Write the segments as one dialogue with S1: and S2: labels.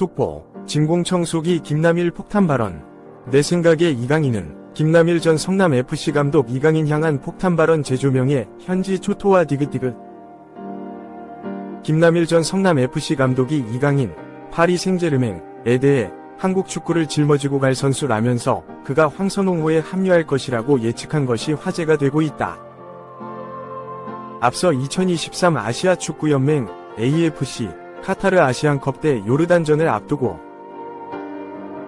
S1: 속보, 진공청 속이 김남일 폭탄 발언. 내 생각에 이강인은 김남일 전 성남FC 감독 이강인 향한 폭탄 발언 재조명에 현지 초토화 디귿디귿. 김남일 전 성남FC 감독이 이강인, 파리 생제르맹에 대해 한국 축구를 짊어지고 갈 선수라면서 그가 황선홍호에 합류할 것이라고 예측한 것이 화제가 되고 있다. 앞서 2023 아시아 축구연맹 AFC 카타르 아시안컵 때 요르단전을 앞두고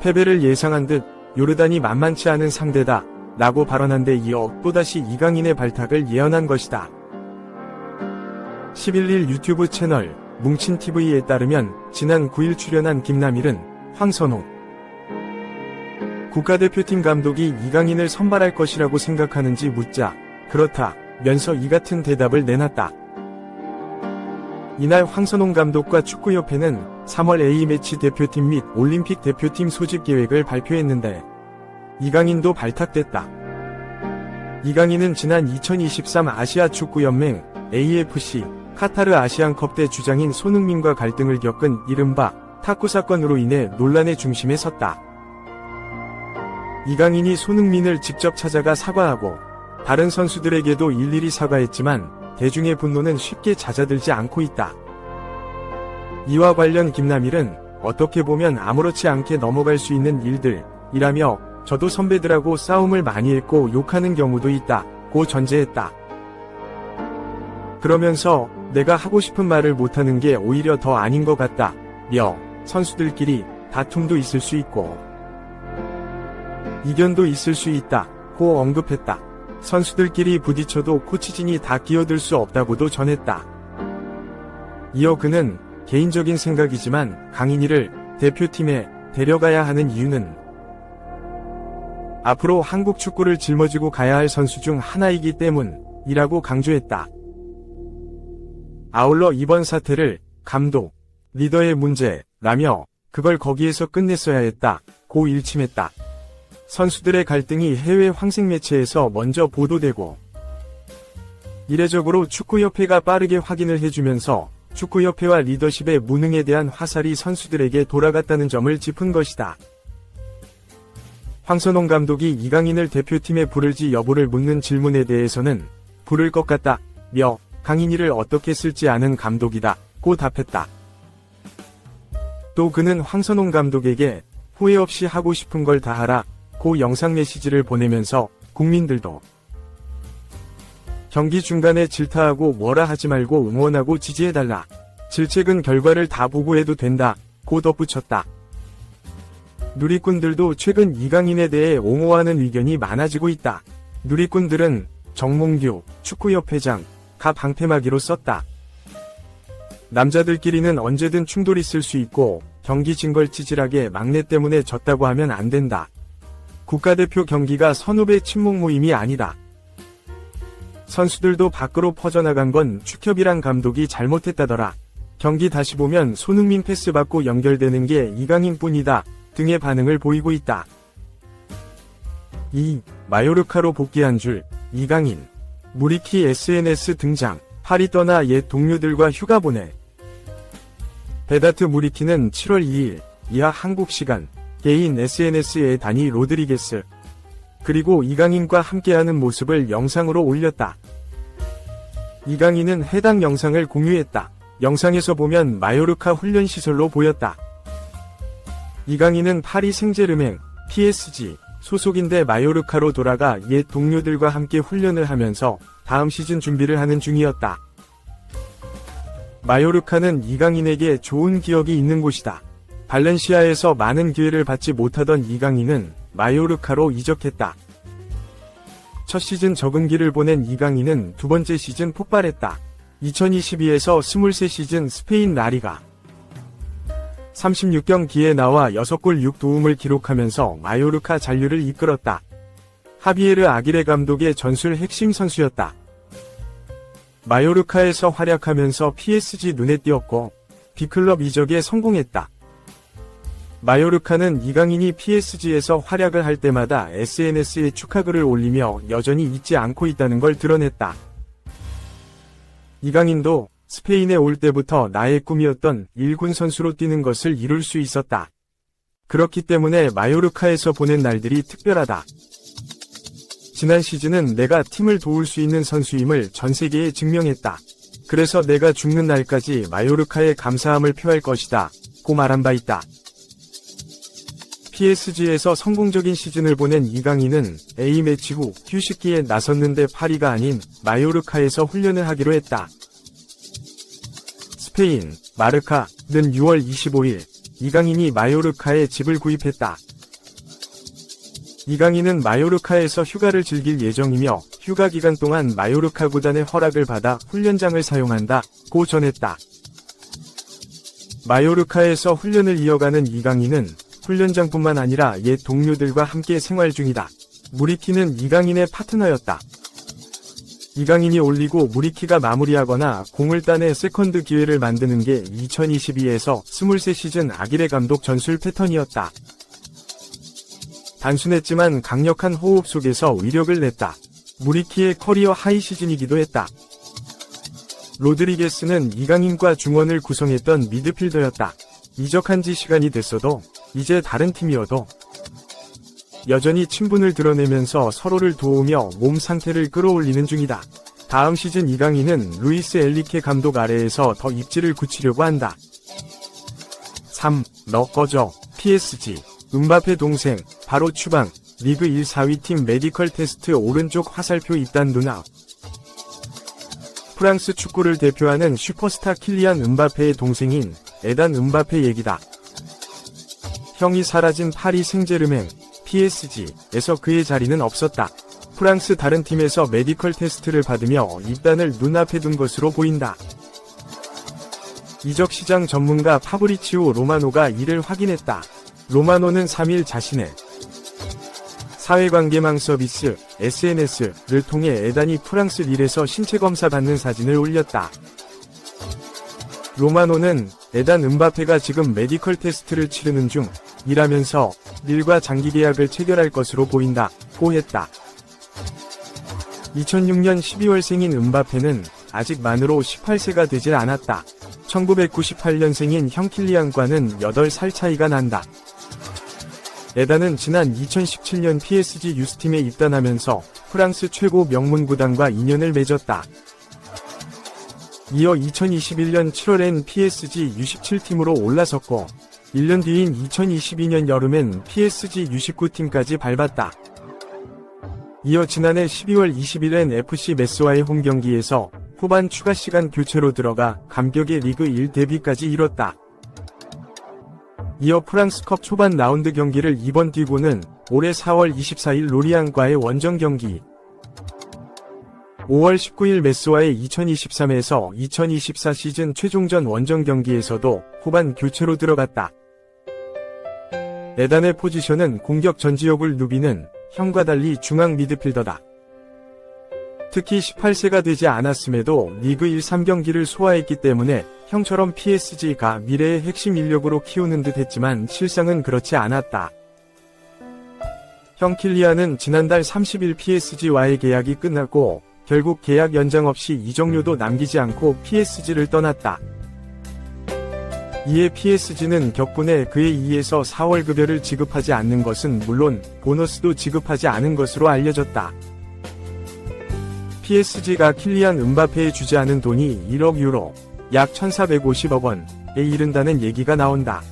S1: 패배를 예상한 듯 요르단이 만만치 않은 상대다 라고 발언한 데 이어 또다시 이강인의 발탁을 예언한 것이다. 11일 유튜브 채널 뭉친TV에 따르면 지난 9일 출연한 김남일은 황선홍 국가대표팀 감독이 이강인을 선발할 것이라고 생각하는지 묻자 그렇다 면서 이 같은 대답을 내놨다. 이날 황선홍 감독과 축구협회는 3월 A매치 대표팀 및 올림픽 대표팀 소집 계획을 발표했는데 이강인도 발탁됐다. 이강인은 지난 2023 아시아 축구연맹 AFC 카타르 아시안컵 때 주장인 손흥민과 갈등을 겪은 이른바 탁구 사건으로 인해 논란의 중심에 섰다. 이강인이 손흥민을 직접 찾아가 사과하고 다른 선수들에게도 일일이 사과했지만 대중의 분노는 쉽게 잦아들지 않고 있다. 이와 관련 김남일은 어떻게 보면 아무렇지 않게 넘어갈 수 있는 일들이라며 저도 선배들하고 싸움을 많이 했고 욕하는 경우도 있다. 고 전제했다. 그러면서 내가 하고 싶은 말을 못하는 게 오히려 더 아닌 것 같다. 며 선수들끼리 다툼도 있을 수 있고 이견도 있을 수 있다. 고 언급했다. 선수들끼리 부딪혀도 코치진이 다 끼어들 수 없다고도 전했다. 이어 그는 개인적인 생각이지만 강인이를 대표팀에 데려가야 하는 이유는 앞으로 한국 축구를 짊어지고 가야 할 선수 중 하나이기 때문이라고 강조했다. 아울러 이번 사태를 감독, 리더의 문제라며 그걸 거기에서 끝냈어야 했다. 고 일침했다. 선수들의 갈등이 해외 황색 매체에서 먼저 보도되고 이례적으로 축구협회가 빠르게 확인을 해주면서 축구협회와 리더십의 무능에 대한 화살이 선수들에게 돌아갔다는 점을 짚은 것이다. 황선홍 감독이 이강인을 대표팀에 부를지 여부를 묻는 질문에 대해서는 부를 것 같다. 며 강인이를 어떻게 쓸지 아는 감독이다. 고 답했다. 또 그는 황선홍 감독에게 후회 없이 하고 싶은 걸 다 하라. 고 영상 메시지를 보내면서 국민들도 경기 중간에 질타하고 뭐라 하지 말고 응원하고 지지해달라. 질책은 결과를 다 보고 해도 된다. 고 덧붙였다. 누리꾼들도 최근 이강인에 대해 옹호하는 의견이 많아지고 있다. 누리꾼들은 정몽규 축구협회장 가 방패막이로 썼다. 남자들끼리는 언제든 충돌 있을 수 있고 경기 진걸 찌질하게 막내 때문에 졌다고 하면 안 된다. 국가대표 경기가 선후배 친목 모임이 아니다. 선수들도 밖으로 퍼져나간 건 축협이랑 감독이 잘못했다더라. 경기 다시 보면 손흥민 패스 받고 연결되는 게 이강인 뿐이다. 등의 반응을 보이고 있다. 2. 마요르카로 복귀한 줄 이강인 무리키 SNS 등장 파리 떠나 옛 동료들과 휴가 보내 베다트 무리키는 7월 2일 이하 한국 시간 개인 SNS에 다니 로드리게스 그리고 이강인과 함께하는 모습을 영상으로 올렸다. 이강인은 해당 영상을 공유했다. 영상에서 보면 마요르카 훈련 시설로 보였다. 이강인은 파리 생제르맹 PSG 소속인데 마요르카로 돌아가 옛 동료들과 함께 훈련을 하면서 다음 시즌 준비를 하는 중이었다. 마요르카는 이강인에게 좋은 기억이 있는 곳이다. 발렌시아에서 많은 기회를 받지 못하던 이강인은 마요르카로 이적했다. 첫 시즌 적응기를 보낸 이강인은 두 번째 시즌 폭발했다. 2022에서 23시즌 스페인 라리가 36경기에 나와 6골 6도움을 기록하면서 마요르카 잔류를 이끌었다. 하비에르 아기레 감독의 전술 핵심 선수였다. 마요르카에서 활약하면서 PSG 눈에 띄었고 B클럽 이적에 성공했다. 마요르카는 이강인이 PSG에서 활약을 할 때마다 SNS에 축하글을 올리며 여전히 잊지 않고 있다는 걸 드러냈다. 이강인도 스페인에 올 때부터 나의 꿈이었던 1군 선수로 뛰는 것을 이룰 수 있었다. 그렇기 때문에 마요르카에서 보낸 날들이 특별하다. 지난 시즌은 내가 팀을 도울 수 있는 선수임을 전 세계에 증명했다. 그래서 내가 죽는 날까지 마요르카에 감사함을 표할 것이다. 고 말한 바 있다. PSG에서 성공적인 시즌을 보낸 이강인은 A매치 후 휴식기에 나섰는데 파리가 아닌 마요르카에서 훈련을 하기로 했다. 스페인, 마르카는 6월 25일 이강인이 마요르카에 집을 구입했다. 이강인은 마요르카에서 휴가를 즐길 예정이며 휴가 기간 동안 마요르카 구단의 허락을 받아 훈련장을 사용한다. 고 전했다. 마요르카에서 훈련을 이어가는 이강인은 훈련장뿐만 아니라 옛 동료들과 함께 생활 중이다. 무리키는 이강인의 파트너였다. 이강인이 올리고 무리키가 마무리하거나 공을 따내 세컨드 기회를 만드는 게 2022에서 23 시즌 아기레 감독 전술 패턴이었다. 단순했지만 강력한 호흡 속에서 위력을 냈다. 무리키의 커리어 하이 시즌이기도 했다. 로드리게스는 이강인과 중원을 구성했던 미드필더였다. 이적한 지 시간이 됐어도 이제 다른 팀이어도 여전히 친분을 드러내면서 서로를 도우며 몸 상태를 끌어올리는 중이다. 다음 시즌 이강인은 루이스 엘리케 감독 아래에서 더 입지를 굳히려고 한다. 3. 너 꺼져. PSG. 은바페 동생. 바로 추방. 리그 1 4위 팀 메디컬 테스트 오른쪽 화살표 입단 누나. 프랑스 축구를 대표하는 슈퍼스타 킬리안 은바페의 동생인 에단 은바페 얘기다. 형이 사라진 파리 생제르맹 PSG에서 그의 자리는 없었다. 프랑스 다른 팀에서 메디컬 테스트를 받으며 입단을 눈앞에 둔 것으로 보인다. 이적 시장 전문가 파브리치오 로마노가 이를 확인했다. 로마노는 3일 자신의 사회관계망 서비스 SNS를 통해 에단이 프랑스 릴에서 신체 검사 받는 사진을 올렸다. 로마노는 에단 은바페가 지금 메디컬 테스트를 치르는 중 이라면서 릴과 장기 계약을 체결할 것으로 보인다. 고 했다. 2006년 12월 생인 은바페는 아직 만으로 18세가 되질 않았다. 1998년생인 형 킬리안과는 8살 차이가 난다. 에단은 지난 2017년 PSG 유스팀에 입단하면서 프랑스 최고 명문 구단과 인연을 맺었다. 이어 2021년 7월엔 PSG U17팀으로 올라섰고 1년 뒤인 2022년 여름엔 PSG U19팀까지 밟았다. 이어 지난해 12월 20일엔 FC 메스와의 홈 경기에서 후반 추가 시간 교체로 들어가 감격의 리그 1 데뷔까지 이뤘다. 이어 프랑스컵 초반 라운드 경기를 2번 뛰고는 올해 4월 24일 로리앙과의 원정 경기 5월 19일 메스와의 2023에서 2024 시즌 최종전 원정 경기에서도 후반 교체로 들어갔다. 에단의 포지션은 공격 전지역을 누비는 형과 달리 중앙 미드필더다. 특히 18세가 되지 않았음에도 리그 1 3경기를 소화했기 때문에 형처럼 PSG가 미래의 핵심 인력으로 키우는 듯 했지만 실상은 그렇지 않았다. 형 킬리안은 지난달 30일 PSG와의 계약이 끝났고 결국 계약 연장 없이 이적료도 남기지 않고 PSG를 떠났다. 이에 PSG는 격분해 그의 2에서 4월 급여를 지급하지 않는 것은 물론 보너스도 지급하지 않은 것으로 알려졌다. PSG가 킬리안 은바페에 주지 않은 돈이 1억 유로, 약 1450억 원에 이른다는 얘기가 나온다.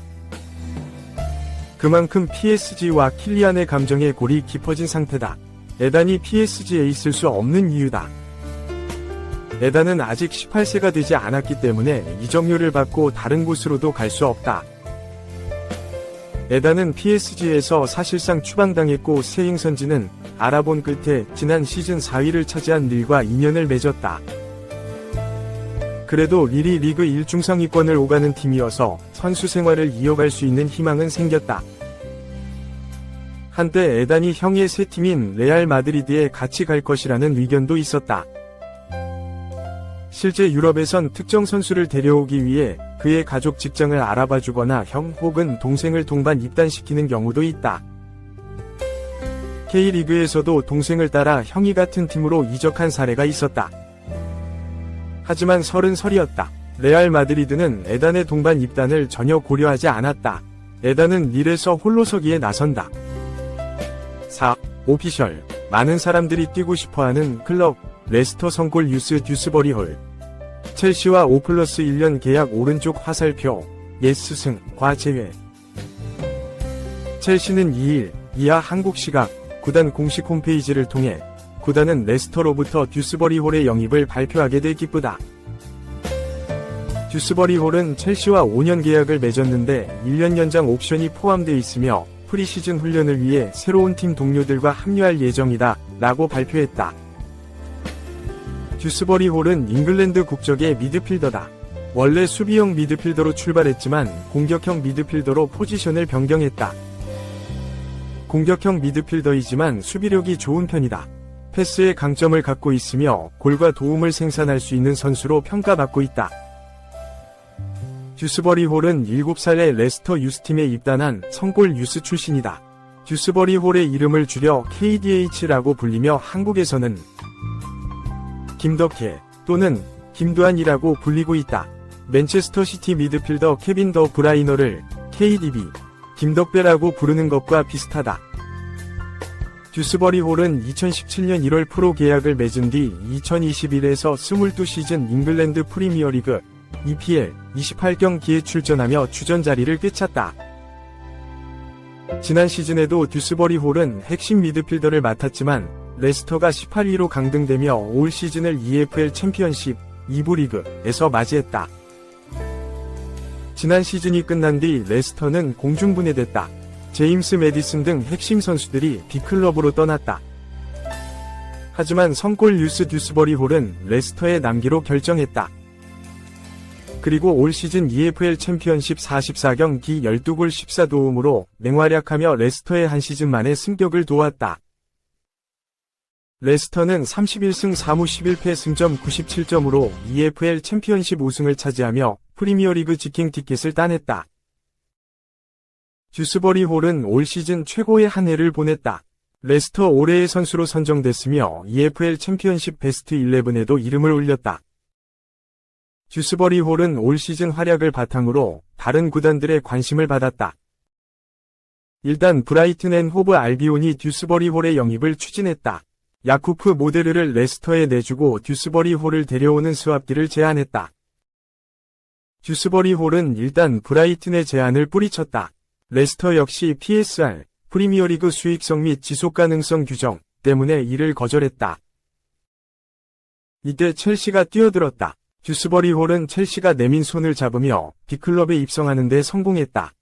S1: 그만큼 PSG와 킬리안의 감정에 골이 깊어진 상태다. 에단이 PSG에 있을 수 없는 이유다. 에단은 아직 18세가 되지 않았기 때문에 이적료를 받고 다른 곳으로도 갈 수 없다. 에단은 PSG에서 사실상 추방당했고 세잉 선지는 알아본 끝에 지난 시즌 4위를 차지한 릴과 인연을 맺었다. 그래도 릴이 리그 1 중상위권을 오가는 팀이어서 선수 생활을 이어갈 수 있는 희망은 생겼다. 한때 에단이 형의 새 팀인 레알 마드리드에 같이 갈 것이라는 의견도 있었다. 실제 유럽에선 특정 선수를 데려오기 위해 그의 가족 직장을 알아봐 주거나 형 혹은 동생을 동반 입단시키는 경우도 있다. K리그에서도 동생을 따라 형이 같은 팀으로 이적한 사례가 있었다. 하지만 설은 설이었다. 레알 마드리드는 에단의 동반 입단을 전혀 고려하지 않았다. 에단은 릴에서 홀로 서기에 나선다. 4. 오피셜. 많은 사람들이 뛰고 싶어하는 클럽, 레스터 성골 유스 듀스버리 홀. 첼시와 5 플러스 1년 계약 오른쪽 화살표, 예스승, 과 제외. 첼시는 2일, 이하 한국 시각, 구단 공식 홈페이지를 통해 구단은 레스터로부터 듀스버리 홀의 영입을 발표하게 돼 기쁘다. 듀스버리 홀은 첼시와 5년 계약을 맺었는데 1년 연장 옵션이 포함되어 있으며 프리시즌 훈련을 위해 새로운 팀 동료들과 합류할 예정이다 라고 발표했다. 듀스버리 홀은 잉글랜드 국적의 미드필더다. 원래 수비형 미드필더로 출발했지만 공격형 미드필더로 포지션을 변경했다. 공격형 미드필더이지만 수비력이 좋은 편이다. 패스의 강점을 갖고 있으며 골과 도움을 생산할 수 있는 선수로 평가받고 있다. 듀스버리 홀은 7살에 레스터 유스팀에 입단한 성골 유스 출신이다. 듀스버리 홀의 이름을 줄여 KDH라고 불리며 한국에서는 김덕혜 또는 김두한이라고 불리고 있다. 맨체스터 시티 미드필더 케빈 더 브라이너를 KDB 김덕배라고 부르는 것과 비슷하다. 듀스버리 홀은 2017년 1월 프로 계약을 맺은 뒤 2021에서 22시즌 잉글랜드 프리미어리그 EPL 28경기에 출전하며 주전 자리를 꿰찼다. 지난 시즌에도 듀스버리 홀은 핵심 미드필더를 맡았지만 레스터가 18위로 강등되며 올 시즌을 EFL 챔피언십 2부 리그에서 맞이했다. 지난 시즌이 끝난 뒤 레스터는 공중분해됐다. 제임스 메디슨 등 핵심 선수들이 B클럽으로 떠났다. 하지만 성골 뉴스 듀스버리 홀은 레스터에 남기로 결정했다. 그리고 올 시즌 EFL 챔피언십 44경기 12골 14도움으로 맹활약하며 레스터의 한 시즌 만에 승격을 도왔다. 레스터는 31승 4무 11패 승점 97점으로 EFL 챔피언십 우승을 차지하며 프리미어리그 직행 티켓을 따냈다. 듀스버리 홀은 올 시즌 최고의 한 해를 보냈다. 레스터 올해의 선수로 선정됐으며 EFL 챔피언십 베스트 11에도 이름을 올렸다. 듀스버리 홀은 올 시즌 활약을 바탕으로 다른 구단들의 관심을 받았다. 일단 브라이튼 앤 호브 알비온이 듀스버리 홀의 영입을 추진했다. 야쿠프 모데르를 레스터에 내주고 듀스버리 홀을 데려오는 스왑디를 제안했다. 듀스버리 홀은 일단 브라이튼의 제안을 뿌리쳤다. 레스터 역시 PSR, 프리미어리그 수익성 및 지속가능성 규정 때문에 이를 거절했다. 이때 첼시가 뛰어들었다. 듀스버리 홀은 첼시가 내민 손을 잡으며 B클럽에 입성하는 데 성공했다.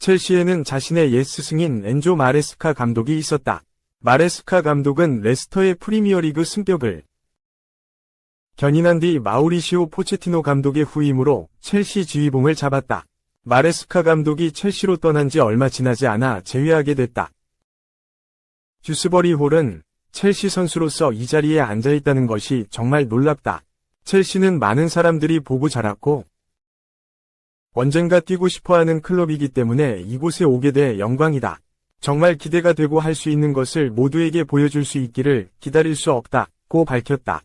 S1: 첼시에는 자신의 옛 스승인 엔조 마레스카 감독이 있었다. 마레스카 감독은 레스터의 프리미어리그 승격을 견인한 뒤 마우리시오 포체티노 감독의 후임으로 첼시 지휘봉을 잡았다. 마레스카 감독이 첼시로 떠난 지 얼마 지나지 않아 재회하게 됐다. 듀스버리 홀은 첼시 선수로서 이 자리에 앉아있다는 것이 정말 놀랍다. 첼시는 많은 사람들이 보고 자랐고 언젠가 뛰고 싶어하는 클럽이기 때문에 이곳에 오게 돼 영광이다. 정말 기대가 되고 할 수 있는 것을 모두에게 보여줄 수 있기를 기다릴 수 없다고 밝혔다.